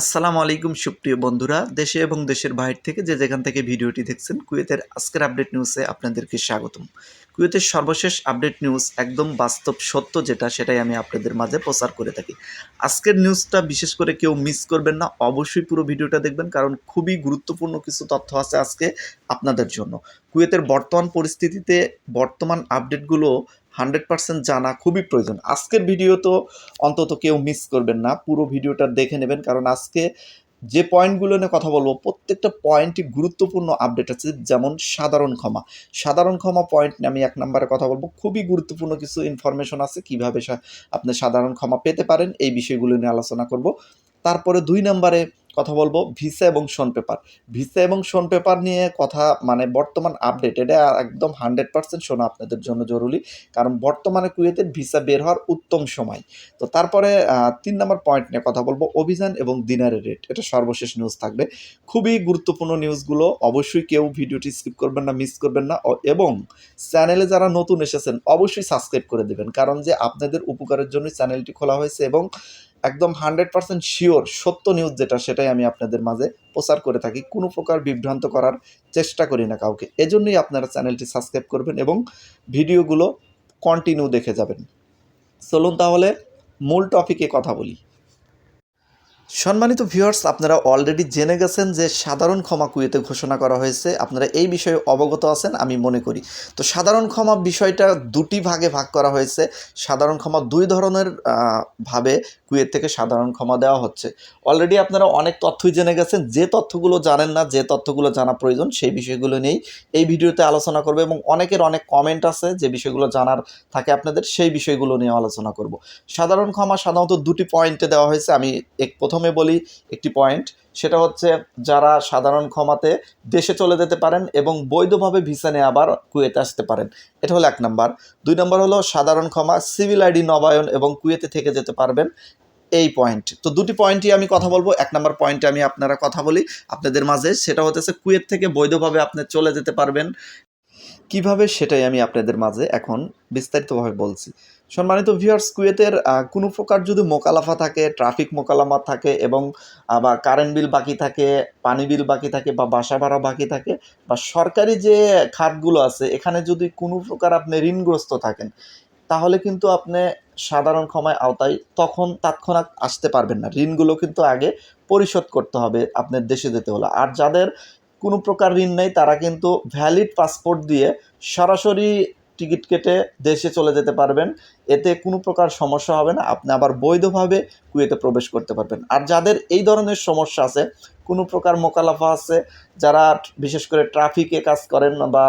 আসসালামু আলাইকুম, সুপ্রিয় বন্ধুরা। দেশে এবং দেশের বাইরে থেকে যে যেখান থেকে ভিডিওটি দেখছেন, কুয়েতের আজকের আপডেট নিউজে আপনাদেরকে স্বাগতম। কুয়েতের সর্বশেষ আপডেট নিউজ একদম বাস্তব সত্য যেটা, সেটাই আমি আপনাদের মাঝে প্রচার করে থাকি। আজকের নিউজটা বিশেষ করে কেউ মিস করবেন না, অবশ্যই পুরো ভিডিওটা দেখবেন, কারণ খুবই গুরুত্বপূর্ণ কিছু তথ্য আছে আজকে আপনাদের জন্য। কুয়েতের বর্তমান পরিস্থিতিতে বর্তমান আপডেটগুলো হান্ড্রেড পার্সেন্ট জানা খুবই প্রয়োজন। আজকের ভিডিও তো অন্তত কেউ মিস করবেন না, পুরো ভিডিওটা দেখে নেবেন, কারণ আজকে যে পয়েন্টগুলো নিয়ে কথা বলব, প্রত্যেকটা পয়েন্টই গুরুত্বপূর্ণ আপডেট আছে, যেমন সাধারণ ক্ষমা। সাধারণ ক্ষমা পয়েন্ট নিয়ে আমি এক নম্বরে কথা বলব, খুবই গুরুত্বপূর্ণ কিছু ইনফরমেশন আছে, কীভাবে আপনি সাধারণ ক্ষমা পেতে পারেন, এই বিষয়গুলো নিয়ে আলোচনা করব। তারপরে দুই নম্বরে কথা বলব ভিসা এবং শোন পেপার ভিসা এবং শোন পেপার নিয়ে কথা মানে বর্তমান আপডেট এটা একদম হান্ড্রেড পার্সেন্ট শোনা আপনাদের জন্য জরুরি। কারণ বর্তমানে কুয়েতের ভিসা বের হওয়ার উত্তম সময়। তো তারপরে তিন নম্বর পয়েন্ট নিয়ে কথা বলব, অভিযান এবং দিনারের রেট এটা সর্বশেষ নিউজ থাকবে। খুবই গুরুত্বপূর্ণ নিউজগুলো অবশ্যই কেউ ভিডিওটি স্কিপ করবেন না মিস করবেন না। এবং চ্যানেলে যারা নতুন এসেছেন, অবশ্যই সাবস্ক্রাইব করে দেবেন। কারণ যে আপনাদের উপকারের জন্য চ্যানেলটি খোলা হয়েছে এবং একদম হান্ড্রেড পার্সেন্ট শিওর সত্য নিউজ যেটা, সেটাই আমি আপনাদের মাঝে প্রচার করে থাকি। কোনো প্রকার বিভ্রান্ত করার চেষ্টা করি না কাউকে। এজন্যই আপনারা চ্যানেলটি সাবস্ক্রাইব করবেন এবং ভিডিওগুলো কন্টিনিউ দেখে যাবেন। চলুন তাহলে মূল টপিকে কথা বলি। সম্মানিত ভিউয়ার্স আপনারা অলরেডি জেনে গেছেন যে সাধারণ ক্ষমা কুয়েতে ঘোষণা করা হয়েছে। আপনারা এই বিষয়ে অবগত আছেন, আমি মনে করি। তো সাধারণ ক্ষমা বিষয়টা দুটি ভাগে ভাগ করা হয়েছে। সাধারণ ক্ষমা দুই ধরনের ভাবে কুয়েত থেকে সাধারণ ক্ষমা দেওয়া হচ্ছে। অলরেডি আপনারা অনেক তথ্যই জেনে গেছেন, যে তথ্যগুলো জানেন না, যে তথ্যগুলো জানা প্রয়োজন, সেই বিষয়গুলো নিয়েই এই ভিডিওতে আলোচনা করব এবং অনেকের অনেক কমেন্ট আছে যে বিষয়গুলো জানার থাকে আপনাদের, সেই বিষয়গুলো নিয়ে আলোচনা করব। সাধারণ ক্ষমা সাধারণত দুটি পয়েন্টে দেওয়া হয়েছে, আমি এক প্রথমে বলি একটি পয়েন্ট সেটা হচ্ছে যারা সাধারণ ক্ষমাতে দেশে চলে যেতে পারেন এবং বৈধভাবে ভিসা নিয়ে আবার কুয়েতে আসতে পারেন। এটা হলো এক নাম্বার দুই নম্বর হলো সাধারণ ক্ষমা সিভিল আইডি নবায়ন এবং কুয়েতে থেকে যেতে পারবেন। এই পয়েন্ট তো দুটি পয়েন্টই আমি কথা বলব। এক নম্বর পয়েন্টে আমি আপনারা কথা বলি। আপনাদের মাঝে সেটা হতেছে কুয়েত থেকে বৈধভাবে আপনি চলে যেতে পারবেন। কীভাবে সেটাই আমি আপনাদের মাঝে এখন বিস্তারিতভাবে বলছি। সম্মানিত ভিউয়ার্স কুয়েতের কোনো প্রকার যদি মোকালাফা থাকে ট্রাফিক মোকালামা থাকে এবং বা কারেন্ট বিল বাকি থাকে, পানি বিল বাকি থাকে বা বাসা ভাড়া বাকি থাকে বা সরকারি যে খাতগুলো আছে, এখানে যদি কোনো প্রকার আপনি ঋণগ্রস্ত থাকেন, তাহলে কিন্তু আপনি সাধারণ ক্ষমায় আওতায় তখন তৎক্ষণাৎ আসতে পারবেন না। ঋণগুলো কিন্তু আগে পরিশোধ করতে হবে আপনার দেশে যেতে হলে। আর যাদের কোনো প্রকার ঋণ নেই, তারা কিন্তু ভ্যালিড পাসপোর্ট দিয়ে সরাসরি টিকিট কেটে দেশে চলে যেতে পারবেন। এতে কোনো প্রকার সমস্যা হবে না। আপনি আবার বৈধভাবে কুয়েতে প্রবেশ করতে পারবেন। আর যাদের এই ধরনের সমস্যা আছে, কোনো প্রকার মোকালাফা আছে, যারা বিশেষ করে ট্রাফিকে কাজ করেন বা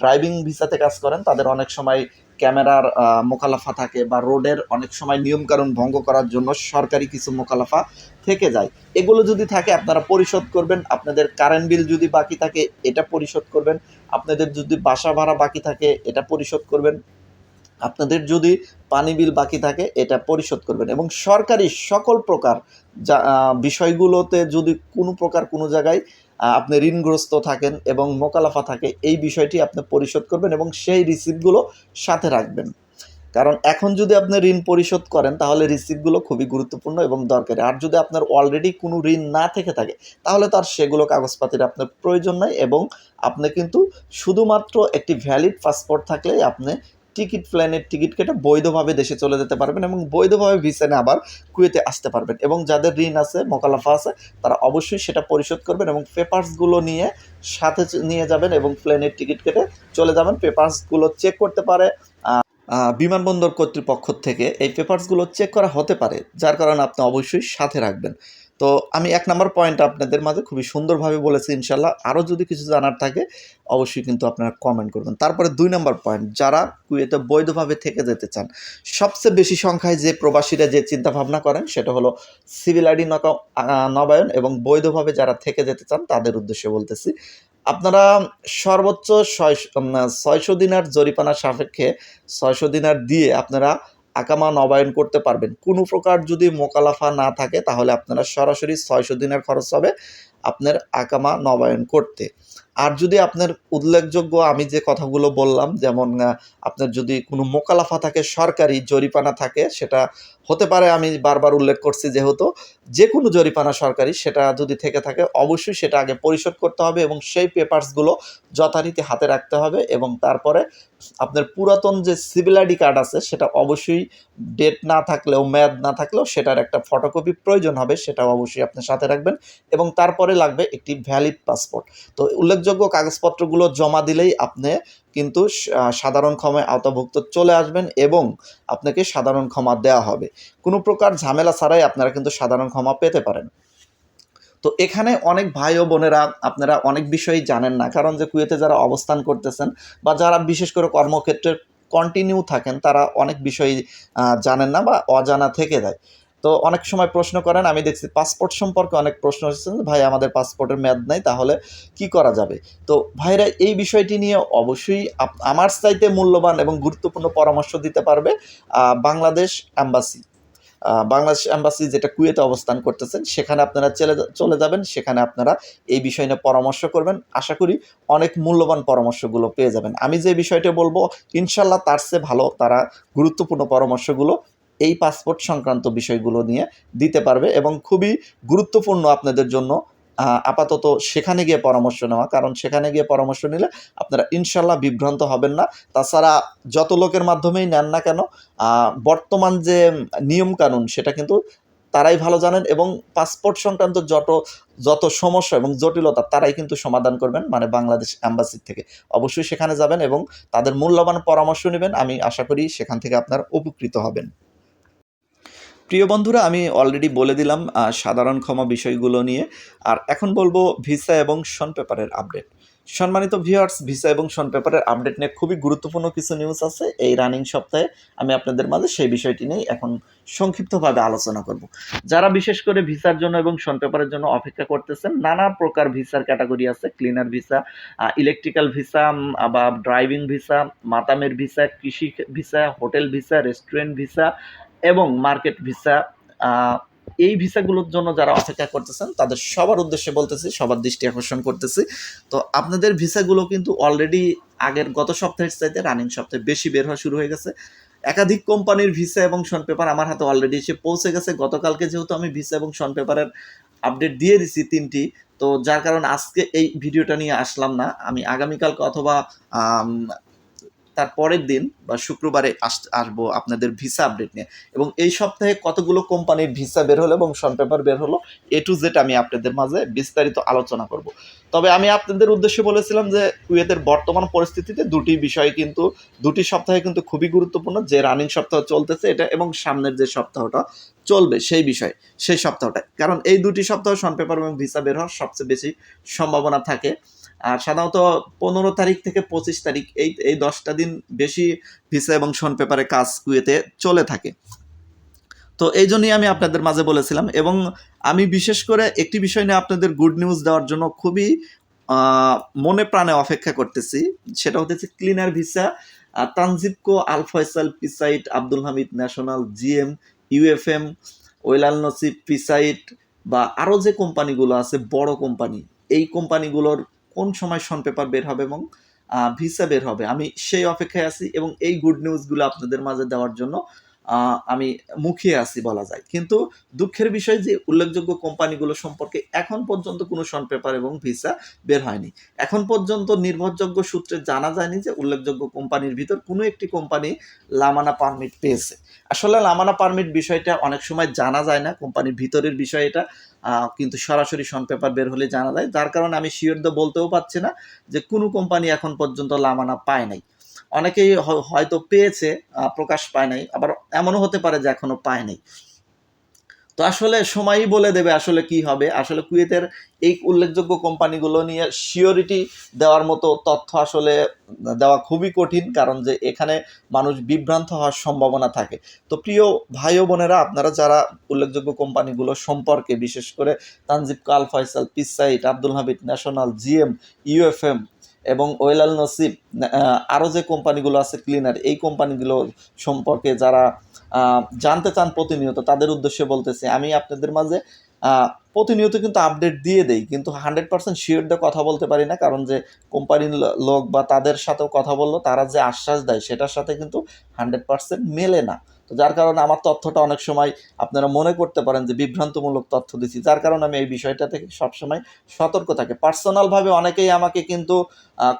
ড্রাইভিং ভিসাতে কাজ করেন, তাদের অনেক সময় ক্যামেরার মোকালাফা থাকে বা রোডের অনেক সময় নিয়মকানুন ভঙ্গ করার জন্য সরকারি কিছু মোকালাফা থেকে যায়। এগুলো যদি থাকে, আপনারা পরিশোধ করবেন। আপনাদের কারেন্ট বিল যদি বাকি থাকে, এটা পরিশোধ করবেন। আপনাদের যদি বাসা ভাড়া বাকি থাকে, এটা পরিশোধ করবেন। আপনাদের যদি পানি বিল বাকি থাকে, এটা পরিশোধ করবেন। এবং সরকারি সকল প্রকার যা বিষয়গুলোতে যদি কোনো প্রকার কোনো জায়গায় আপনি ঋণগ্রস্ত থাকেন এবং মোকালাফা থাকে, এই বিষয়টি আপনি পরিশোধ করবেন এবং সেই রিসিপ্টগুলো সাথে রাখবেন। কারণ এখন যদি আপনি ঋণ পরিশোধ করেন, তাহলে রিসিপ্টগুলো খুবই গুরুত্বপূর্ণ এবং দরকারি। আর যদি আপনার অলরেডি কোনো ঋণ না থেকে থাকে, তাহলে তার সেগুলো কাগজপাতির আপনার প্রয়োজন নাই এবং আপনি কিন্তু শুধুমাত্র একটি ভ্যালিড পাসপোর্ট থাকলেই আপনি টিকিট প্ল্যানের টিকিট কেটে বৈধভাবে দেশে চলে যেতে পারবেন এবং বৈধভাবে ভিসা নিয়ে আবার কুয়েতে আসতে পারবেন এবং যাদের ঋণ আছে, মোকালাফা আছে, তারা অবশ্যই সেটা পরিশোধ করবেন এবং পেপারসগুলো নিয়ে সাথে নিয়ে যাবেন এবং প্লেনের টিকিট কেটে চলে যাবেন। পেপারসগুলো চেক করতে পারে বিমানবন্দর কর্তৃপক্ষ থেকে। এই পেপারসগুলো চেক করা হতে পারে, যার কারণে আপনি অবশ্যই সাথে রাখবেন। তো আমি এক নম্বর পয়েন্ট আপনাদের মাঝে খুবই সুন্দরভাবে বলেছি ইনশাল্লাহ আরও যদি কিছু জানার থাকে, অবশ্যই কিন্তু আপনারা কমেন্ট করবেন। তারপরে দুই নম্বর পয়েন্ট যারা কুয়েতে বৈধভাবে থেকে যেতে চান, সবচেয়ে বেশি সংখ্যায় যে প্রবাসীরা যে চিন্তা ভাবনা করেন, সেটা হলো সিভিল আইডি নবায়ন এবং বৈধভাবে যারা থেকে যেতে চান, তাদের উদ্দেশ্যে বলতেছি। আপনারা সর্বোচ্চ ছয়শো দিনার জরিপানা সাপেক্ষে ছয়শো দিনার দিয়ে আপনারা আকামা নবায়ন করতে পারবেন। কোনো প্রকার যদি মোকালাফা না থাকে, তাহলে আপনারা সরাসরি ছয়শো দিনের খরচ হবে আপনার আকামা নবায়ন করতে। আর যদি আপনার উল্লেখযোগ্য, আমি যে কথাগুলো বললাম, যেমন আপনার যদি কোনো মোকালাফা থাকে, সরকারি জরিপানা থাকে, সেটা হতে পারে, আমি বারবার উল্লেখ করছি যেহেতু যে কোনো জরিপানা সরকারি সেটা যদি থেকে থাকে, অবশ্যই সেটা আগে পরিশোধ করতে হবে এবং সেই পেপারসগুলো যথারীতি হাতে রাখতে হবে এবং তারপরে আপনার পুরাতন যে সিভিল আইডি কার্ড আছে সেটা অবশ্যই ডেট না থাকলেও, মেয়াদ না থাকলেও সেটার একটা ফটোকপি প্রয়োজন হবে, সেটাও অবশ্যই আপনার সাথে রাখবেন এবং তারপরে লাগবে একটি ভ্যালিড পাসপোর্ট তো উল্লেখযোগ্য কাগজপত্রগুলো জমা দিলেই আপনি কিন্তু সাধারণ ক্ষমায় আওতাভুক্ত চলে আসবেন এবং আপনাকে সাধারণ ক্ষমা দেওয়া হবে। কোনো প্রকার ঝামেলা ছাড়াই আপনারা কিন্তু সাধারণ ক্ষমা পেতে পারেন। তো এখানে অনেক ভাই ও বোনেরা আপনারা অনেক বিষয়ই জানেন না কারণ যে কুয়েতে যারা অবস্থান করতেছেন বা যারা বিশেষ করে কর্মক্ষেত্রে কন্টিনিউ থাকেন তারা অনেক বিষয় আহ, জানেন না বা অজানা থেকে যায়। তো অনেক সময় প্রশ্ন করেন, আমি দেখছি পাসপোর্ট সম্পর্কে অনেক প্রশ্ন এসেছেন ভাই, আমাদের পাসপোর্টের মেয়াদ নাই, তাহলে কি করা যাবে? তো ভাইরা, এই বিষয়টি নিয়ে অবশ্যই আমার চাইতে মূল্যবান এবং গুরুত্বপূর্ণ পরামর্শ দিতে পারবে বাংলাদেশ অ্যাম্বাসি বাংলাদেশ অ্যাম্বাসি যেটা কুয়েতে অবস্থান করতেছেন, সেখানে আপনারা চলে চলে যাবেন, সেখানে আপনারা এই বিষয় নিয়ে পরামর্শ করবেন। আশা করি অনেক মূল্যবান পরামর্শগুলো পেয়ে যাবেন। আমি যে বিষয়টা বলব, ইনশাল্লাহ তার চেয়ে ভালো তারা গুরুত্বপূর্ণ পরামর্শগুলো এই পাসপোর্ট সংক্রান্ত বিষয়গুলো নিয়ে দিতে পারবে এবং খুবই গুরুত্বপূর্ণ আপনাদের জন্য আপাতত সেখানে গিয়ে পরামর্শ নেওয়া। কারণ সেখানে গিয়ে পরামর্শ নিলে আপনারা ইনশাল্লাহ বিভ্রান্ত হবেন না। তাছাড়া যত লোকের মাধ্যমেই নেন না কেন বর্তমান যে নিয়মকানুন সেটা কিন্তু তারাই ভালো জানেন এবং পাসপোর্ট সংক্রান্ত যত যত সমস্যা এবং জটিলতা তারাই কিন্তু সমাধান করবেন মানে বাংলাদেশ অ্যাম্বাসি থেকে। অবশ্যই সেখানে যাবেন এবং তাদের মূল্যবান পরামর্শ নেবেন। আমি আশা করি সেখান থেকে আপনার উপকৃত হবেন। প্রিয় বন্ধুরা, আমি অলরেডি বলে দিলাম সাধারণ ক্ষমা বিষয়গুলো নিয়ে। আর এখন বলব ভিসা এবং শন পেপারের আপডেট সম্মানিত ভিউয়ার্স ভিসা এবং শন পেপারের আপডেট নিয়ে খুবই গুরুত্বপূর্ণ কিছু নিউজ আছে। এই রানিং সপ্তাহে আমি আপনাদের মাঝে সেই বিষয়টি নিয়ে এখন সংক্ষিপ্তভাবে আলোচনা করব। যারা বিশেষ করে ভিসার জন্য এবং শন পেপারের জন্য অপেক্ষা করতেছেন, নানা প্রকার ভিসার ক্যাটাগরি আছে। ক্লিনার ভিসা ইলেকট্রিক্যাল ভিসা বা ড্রাইভিং ভিসা মাতামের ভিসা কৃষি visa hotel visa restaurant visa এবং মার্কেট ভিসা এই ভিসাগুলোর জন্য যারা অপেক্ষা করতেছেন, তাদের সবার উদ্দেশ্যে বলতেছি, সবার দৃষ্টি আকর্ষণ করতেছি। তো আপনাদের ভিসাগুলো কিন্তু অলরেডি আগের গত সপ্তাহের চাইতে রানিং সপ্তাহে বেশি বের হওয়া শুরু হয়ে গেছে। একাধিক কোম্পানির ভিসা এবং শন পেপার আমার হাতে অলরেডি এসে পৌঁছে গেছে। গতকালকে যেহেতু আমি ভিসা এবং শন পেপারের আপডেট দিয়ে দিছি তিনটি, তো যার কারণে আজকে এই ভিডিওটা নিয়ে আসলাম না। আমি আগামীকালকে অথবা তার পরের দিন বা শুক্রবারে আস আসব আপনাদের ভিসা আপডেট নিয়ে। এবং এই সপ্তাহে কতগুলো কোম্পানির ভিসা বের হলো এবং শন পেপার বের হলো এ টু জেড আমি আপনাদের মাঝে বিস্তারিত আলোচনা করব। তবে আমি আপনাদের উদ্দেশ্যে বলেছিলাম যে কুয়েতের বর্তমান পরিস্থিতিতে দুটি বিষয় কিন্তু, দুটি সপ্তাহে কিন্তু খুবই গুরুত্বপূর্ণ, যে রানিং সপ্তাহ চলতেছে এটা এবং সামনের যে সপ্তাহটা। চলবে সেই বিষয়, সেই সপ্তাহটা কারণ এই দুটি সপ্তাহ শন পেপার এবং ভিসা বের হওয়ার সবচেয়ে বেশি সম্ভাবনা থাকে। আর সাধারণত পনেরো তারিখ থেকে পঁচিশ তারিখ এই এই দশটা দিন বেশি ভিসা এবং শন পেপারে কাজ কুয়েতে চলে থাকে। তো এই জন্যই আমি আপনাদের মাঝে বলেছিলাম এবং আমি বিশেষ করে একটি বিষয় নিয়ে আপনাদের গুড নিউজ দেওয়ার জন্য খুবই মনে প্রাণে অপেক্ষা করতেছি। সেটা হতেছে ক্লিনার ভিসা তানজিবকো Al Faisal পিসাইট Abdul Hamid national GM UFM, ওয়েলাল নসিব পিসাইট বা আরও যে কোম্পানিগুলো আছে, বড় কোম্পানি, এই কোম্পানিগুলোর কোন সময় শন পেপার বের হবে এবং ভিসা বের হবে? আমি সেই অপেক্ষায় আছি এবং এই গুড নিউজগুলো আপনাদের মাঝে দেওয়ার জন্য আমি মুখিয়ে আছি বলা যায়। কিন্তু দুঃখের বিষয় যে, উল্লেখযোগ্য কোম্পানিগুলো সম্পর্কে এখন পর্যন্ত কোনো শন পেপার এবং ভিসা বের হয়নি। এখন পর্যন্ত নির্ভরযোগ্য সূত্রে জানা যায়নি যে, উল্লেখযোগ্য কোম্পানির ভিতর কোনো একটি কোম্পানি লামানা পারমিট পেয়েছে। আসলে লামানা পারমিট বিষয়টা অনেক সময় জানা যায় না, কোম্পানির ভিতরের বিষয় এটা। কিন্তু সরাসরি শন পেপার বের হলে জানা যায়। যার কারণে আমি শিওর বলতেও পারছি না যে, কোনো কোম্পানি এখন পর্যন্ত লামানা পায় নাই। অনেকেই হয়তো পেয়েছে প্রকাশ পায় নাই, আবার এমনও হতে পারে যে এখনও পায় নাই। তো আসলে সময়ই বলে দেবে আসলে কি হবে। আসলে কুয়েতের এই উল্লেখযোগ্য কোম্পানিগুলো নিয়ে শিওরিটি দেওয়ার মতো তথ্য আসলে দেওয়া খুবই কঠিন, কারণ যে এখানে মানুষ বিভ্রান্ত হওয়ার সম্ভাবনা থাকে। তো প্রিয় ভাই বোনেরা, আপনারা যারা উল্লেখযোগ্য কোম্পানিগুলো সম্পর্কে, বিশেষ করে তানজিব কাল Faisal, পিসাইট, Abdul Hamid national, GM, UFM এবং ওয়েলাল নসিব আরও যে কোম্পানিগুলো আছে ক্লিনার, এই কোম্পানিগুলো সম্পর্কে যারা জানতে চান প্রতিনিয়ত, তাদের উদ্দেশ্যে বলতেছি, আমি আপনাদের মাঝে প্রতিনিয়ত কিন্তু আপডেট দিয়ে দেই, কিন্তু হান্ড্রেড পার্সেন্ট শিওর দিয়ে কথা বলতে পারি না, কারণ যে কোম্পানির লোক বা তাদের সাথেও কথা বলল, তারা যে আশ্বাস দেয়, সেটার সাথে কিন্তু হান্ড্রেড পার্সেন্ট মেলে না। তো যার কারণে আমার তথ্যটা অনেক সময় আপনারা মনে করতে পারেন যে বিভ্রান্তমূলক তথ্য দিচ্ছি যার কারণে আমি এই বিষয়টা থেকে সবসময় সতর্ক থাকি। পার্সোনালভাবে অনেকেই আমাকে কিন্তু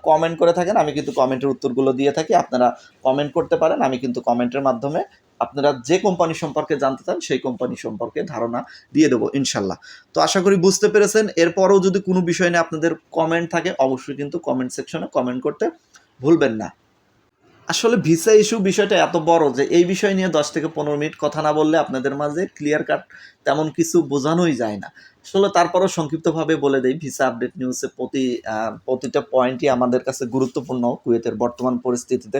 কমেন্ট করে থাকেন, আমি কিন্তু কমেন্টের উত্তরগুলো দিয়ে থাকি, আপনারা কমেন্ট করতে পারেন, আমি কিন্তু কমেন্টের মাধ্যমে আপনারা যে কোম্পানি সম্পর্কে জানতে চান, সেই কোম্পানি সম্পর্কে ধারণা দিয়ে দেবো, ইনশাল্লাহ। তো আশা করি বুঝতে পেরেছেন, এরপরও যদি কোনো বিষয় নিয়ে আপনাদের কমেন্ট থাকে, অবশ্যই কিন্তু কমেন্ট সেকশনে কমেন্ট করতে ভুলবেন না। আসলে ভিসা ইস্যু বিষয়টা এত বড় যে এই বিষয় নিয়ে দশ থেকে পনেরো মিনিট কথা না বললে আপনাদের মাঝে ক্লিয়ার কাট তেমন কিছু বোঝানোই যায় না। আসলে তারপরও সংক্ষিপ্তভাবে বলে দেই, ভিসা আপডেট নিউজে প্রতি প্রতিটা পয়েন্টই আমাদের কাছে গুরুত্বপূর্ণ কুয়েতের বর্তমান পরিস্থিতিতে।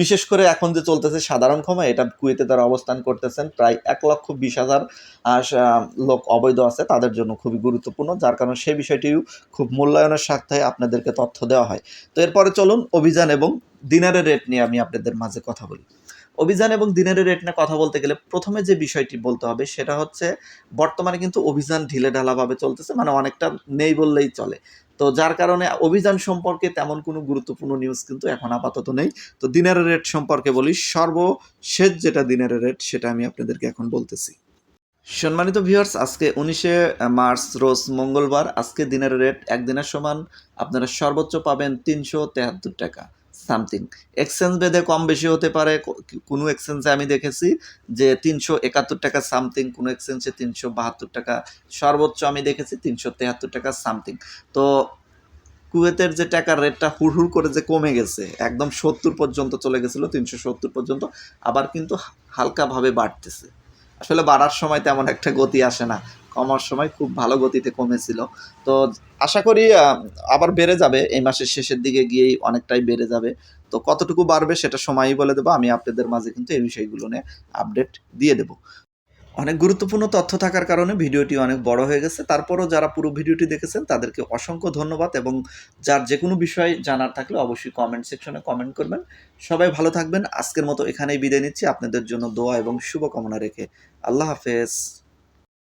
বিশেষ করে এখন যে চলতেছে সাধারণ ক্ষমা, এটা কুয়েতে তারা অবস্থান করতেছেন প্রায় এক লক্ষ বিশ হাজার লোক অবৈধ আছে, তাদের জন্য খুবই গুরুত্বপূর্ণ, যার কারণে সেই বিষয়টিও খুব মূল্যায়নের স্বার্থে আপনাদেরকে তথ্য দেওয়া হয়। তো এরপরে চলুন অভিযান এবং দিনারের রেট নিয়ে আমি আপনাদের মাঝে কথা বলি। অভিযান এবং দিনের রেট নিয়ে কথা বলতে গেলে প্রথমে যে বিষয়টি বলতে হবে সেটা হচ্ছে, বর্তমানে কিন্তু অভিযান ঢিলে ঢালাভাবে চলতেছে মানে অনেকটা নেই বললেই চলে। তো যার কারণে অভিযান সম্পর্কে তেমন কোনো গুরুত্বপূর্ণ নিউজ কিন্তু এখন আপাতত নেই। তো দিনের রেট সম্পর্কে বলি, সর্বশেষ যেটা দিনের রেট সেটা আমি আপনাদেরকে এখন বলতেছি। সম্মানিত ভিউয়ার্স আজকে উনিশে মার্চ, রোজ মঙ্গলবার, আজকে দিনের রেট একদিনের সমান, আপনারা সর্বোচ্চ পাবেন তিনশো তেহাত্তর টাকা। সামথিং। এক্সচেঞ্জ বেদে কম বেশি হতে পারে কোনো এক্সচেঞ্জে আমি দেখেছি যে তিনশো একাত্তর টাকা সামথিং, কোনো এক্সচেঞ্জে তিনশো বাহাত্তর টাকা, সর্বোচ্চ আমি দেখেছি তিনশো তেহাত্তর টাকা সামথিং। তো কুয়েতের যে টাকার রেটটা হুড় হুড় করে যে কমে গেছে, একদম সত্তর পর্যন্ত চলে গেছিল, তিনশো সত্তর পর্যন্ত, আবার কিন্তু হালকাভাবে বাড়তেছে। আসলে বাড়ার সময় তেমন একটা গতি আসে না। কমার সময় খুব ভালো গতিতে কমেছিল। তো আশা করি আবার বেড়ে যাবে। এই মাসের শেষের দিকে গিয়েই অনেকটাই বেড়ে যাবে। তো কতটুকু বাড়বে সেটা সময়ই বলে দেবো। আমি আপনাদের মাঝে কিন্তু এই বিষয়গুলো নিয়ে আপডেট দিয়ে দেবো। অনেক গুরুত্বপূর্ণ তথ্য থাকার কারণে ভিডিওটি অনেক বড় হয়ে গেছে। তারপরও যারা পুরো ভিডিওটি দেখেছেন, তাদেরকে অসংখ্য ধন্যবাদ এবং যার যে কোনো বিষয় জানার থাকলে অবশ্যই কমেন্ট সেকশনে কমেন্ট করবেন। সবাই ভালো থাকবেন। আজকের মতো এখানেই বিদায় নিচ্ছি। আপনাদের জন্য দোয়া এবং শুভকামনা রেখে আল্লাহ হাফেজ।